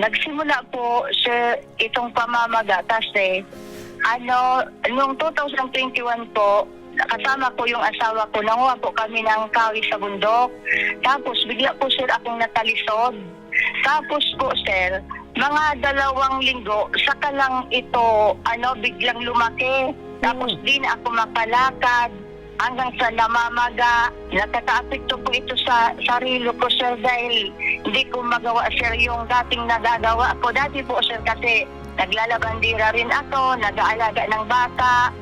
nagsimula po sa itong pamamaga kasi ano, noong 2021 po, kasama ko yung asawa ko, nanguha po kami ng kawi sa bundok. Tapos bigla po sir akong natalisod. Tapos po sir, mga dalawang linggo, saka lang ito, ano, biglang lumaki. Tapos Mm. di na ako makalakad hanggang sa namamaga. Nakaka-apekto po ito sa sarili ko, sir, dahil hindi ko magawa, sir, yung dating nagagawa ko. Dati po, sir, kasi naglalabandira rin ako, nag-aalaga ng bata.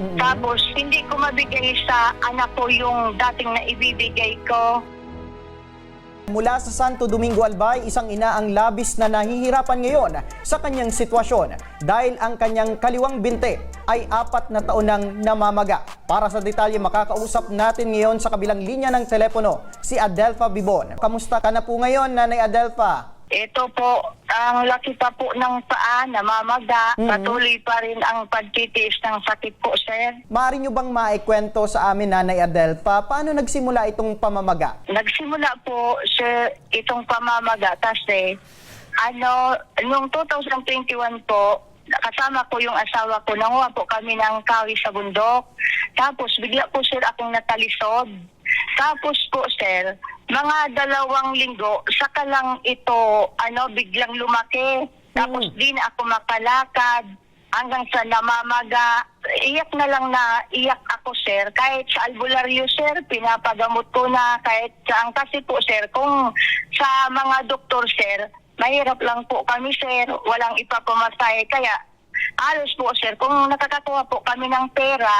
Mm-mm. Tapos, hindi ko mabigay sa anak ko yung dating na ibibigay ko. Mula sa Santo Domingo Albay, isang ina ang labis na nahihirapan ngayon sa kanyang sitwasyon dahil ang kanyang kaliwang binte ay apat na taon nang namamaga. Para sa detalye, makakausap natin ngayon sa kabilang linya ng telepono si Adelfa Bibon. Kamusta ka na po ngayon, Nanay Adelfa? Ito po, ang laki pa po ng paa, namamaga. Mhm. Patuloy pa rin ang pagtitiis ng sakit po, sir. Maaari nyo bang maikwento sa amin, Nanay Adelfa, paano nagsimula itong pamamaga? Nagsimula po sa itong pamamaga kasi ano, noong 2021 po, kasama ko yung asawa ko, nanguha po kami ng kawi sa bundok. Tapos bigla po sir akong natalisod. Tapos po sir, mga dalawang linggo, saka lang ito, ano, biglang lumaki. Tapos Mm. di na ako makalakad hanggang sa namamaga. Iyak na lang na iyak ako, sir. Kahit sa albularyo, sir, pinapagamot ko na kahit saan. Kasi po, sir, kung sa mga doktor, sir, mahirap lang po kami, sir. Walang ipapamasay. Kaya, halos po, sir, kung nakakakuha po kami ng pera,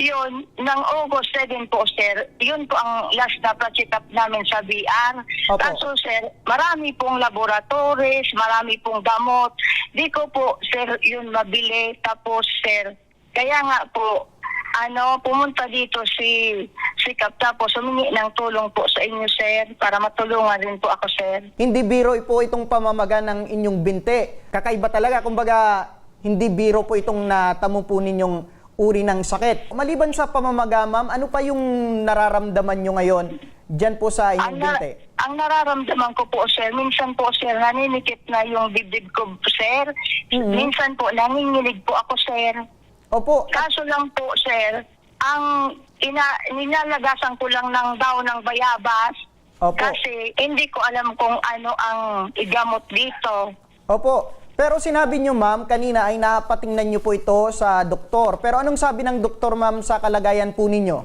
yun, ng August 7 po, sir, yun po ang last na pa-check up namin sa VR. Opo. Kaso, sir, marami pong laboratories, marami pong gamot. Di ko po, sir, yun mabili. Tapos, sir, kaya nga po, ano, pumunta dito si si Kap tapos humingi ng tulong po sa inyo, sir, para matulungan rin po ako, sir. Hindi biro po itong pamamaga ng inyong binte. Kakaiba talaga, kumbaga hindi biro po itong natamo po ninyong uri ng sakit. Maliban sa pamamaga, ma'am, ano pa yung nararamdaman nyo ngayon dyan po sa inyong Ang, na- binte? ang nararamdaman ko po, sir, minsan po, sir, naninikit na yung dibdib ko, sir. Mhm. Minsan po, nanginginig po ako, sir. Opo, Kaso lang po, sir, ang ina, nilalagasan ko lang ng daw ng bayabas Opo. kasi hindi ko alam kung ano ang igamot dito. opo. Pero sinabi nyo, ma'am, kanina ay napatingnan nyo po ito sa doktor. Pero anong sabi ng doktor, ma'am, sa kalagayan po ninyo?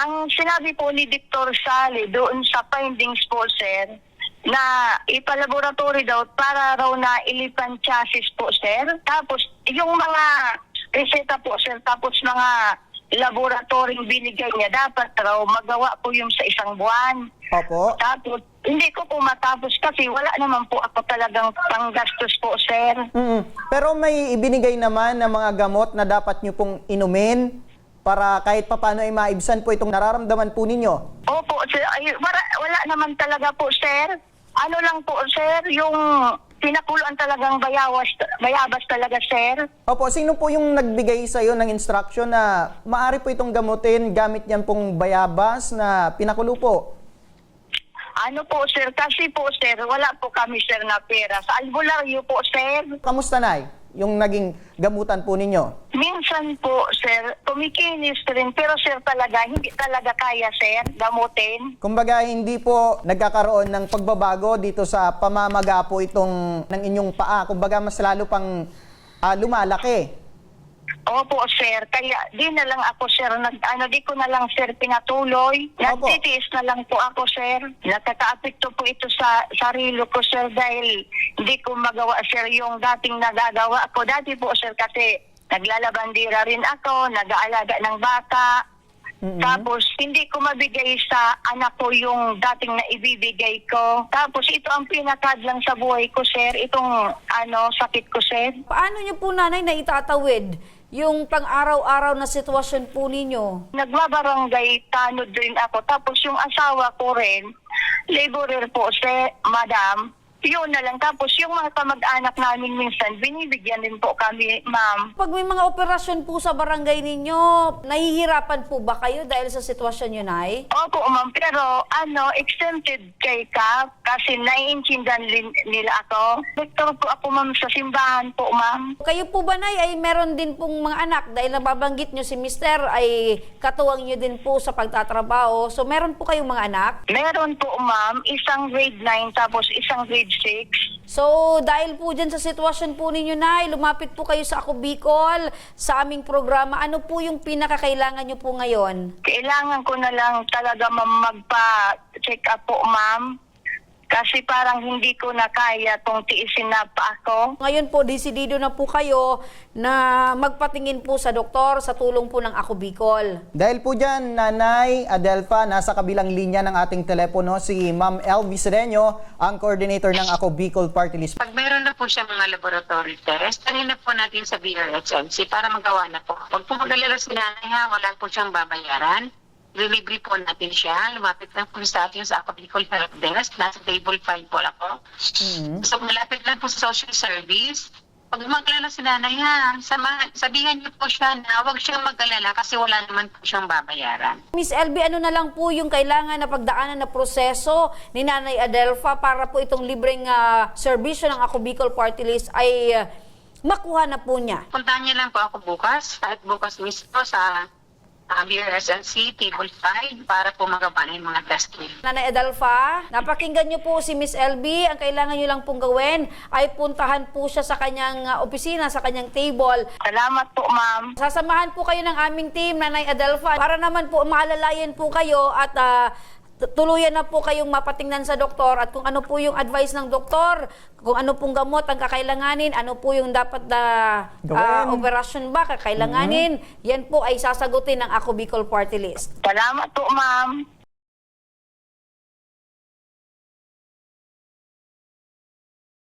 Ang sinabi po ni Dr. Sally doon sa findings po, sir, na ipalaboratory daw para raw na ilipan chassis po, sir. Tapos, yung mga reseta po, sir, tapos mga laboratory binigay niya, dapat raw magawa po yung sa isang buwan. Opo. Tapos, hindi ko po matapos kasi wala naman po ako talagang panggastos po, sir. Mm. Pero may ibinigay naman ng mga gamot na dapat nyo pong inumin para kahit papano ay maibsan po itong nararamdaman po ninyo. Opo, sir. Ay, wala, wala naman talaga po, sir. Ano lang po, sir, yung pinakuluan talagang bayawas, bayabas talaga, sir. Opo, sino po yung nagbigay sa iyo ng instruction na maari po itong gamutin gamit yan pong bayabas na pinakulo po? Ano po, sir? Kasi po, sir, wala po kami, sir, na pera. Sa albularyo po, sir. Kamusta nay? Yung naging gamutan po ninyo? Minsan po, sir, kumikinis rin. Pero, sir, talaga, hindi talaga kaya, sir, gamutin. Kumbaga hindi po nagkakaroon ng pagbabago dito sa pamamaga po itong ng inyong paa. Kumbaga mas lalo pang ah, lumalaki. Opo, sir. Kaya di na lang ako, sir, nag, ano, di ko na lang, sir, pinatuloy. Opo. Nagtitiis na lang po ako, sir. Nakaka-apekto po ito sa sarili ko, sir, dahil hindi ko magawa, sir, yung dating nagagawa ko. Dati po, sir, kasi naglalabandira rin ako, nag-aalaga ng bata. Mhm. Tapos, hindi ko mabigay sa anak ko yung dating na ibibigay ko. Tapos, ito ang pinakadlang sa buhay ko, sir. Itong, ano, sakit ko, sir. Paano niyo po nanay na itatawid yung pang-araw-araw na sitwasyon po ninyo? nagbabarangay tanod rin ako. Tapos yung asawa ko rin, laborer po si madam. Yun na lang. Tapos yung mga kamag-anak namin minsan, binibigyan din po kami, ma'am. Pag may mga operasyon po sa barangay ninyo, nahihirapan po ba kayo dahil sa sitwasyon nyo, Nay? Opo, ma'am. Pero ano, exempted kay Kap kasi naiintindihan lin- nila ako. Doktor po ako, ma'am, sa simbahan po, ma'am. Kayo po ba, Nay, ay meron din pong mga anak dahil nababanggit nyo si Mister ay katuwang nyo din po sa pagtatrabaho. So, meron po kayong mga anak? Meron po, ma'am, isang grade 9 tapos isang grade 6. So, dahil po dyan sa sitwasyon po ninyo, Nay, lumapit po kayo sa Ako Bicol, sa aming programa. Ano po yung pinakakailangan nyo po ngayon? Kailangan ko na lang talaga, ma'am, magpa-check up po, ma'am. Kasi parang hindi ko na kaya tong tiisin na pa ako. Ngayon po, desidido na po kayo na magpatingin po sa doktor sa tulong po ng Ako Bicol. Dahil po dyan, Nanay Adelfa, nasa kabilang linya ng ating telepono si Ma'am Elvis Sedeño, ang coordinator ng Ako Bicol Party List. Pag meron na po siya mga laboratory test, tangin na po natin sa BRHMC para magawa na po. Pag po mag-alala si nanay ha, wala po siyang babayaran. Delivery po natin siya. Lumapit lang po sa atin sa ako Bicol Help Desk. Nasa table 5 po ako. So malapit lang po sa social service. Pag mag-alala si nanay ha, sama, sabihan niyo po siya na huwag siyang mag-alala kasi wala naman po siyang babayaran. Miss LB, ano na lang po yung kailangan na pagdaanan na proseso ni Nanay Adelfa para po itong libreng ah, serbisyo ng Ako Bicol Party List ay ah, makuha na po niya? Puntahan niyo lang po ako bukas, kahit bukas mismo sa uh, BRSNC Table 5 para po magawa na yung mga testing. Nanay Adelfa, napakinggan niyo po si Miss LB. Ang kailangan niyo lang pong gawin ay puntahan po siya sa kanyang ah, opisina, sa kanyang table. Salamat po, ma'am. Sasamahan po kayo ng aming team, Nanay Adelfa, para naman po maalalayan po kayo at t- tuluyan na po kayong mapatingnan sa doktor at kung ano po yung advice ng doktor, kung ano pong gamot ang kakailanganin, ano po yung dapat na ah, operasyon ba kakailanganin, yan po ay sasagutin ng Ako Bicol Party List. Salamat po, ma'am.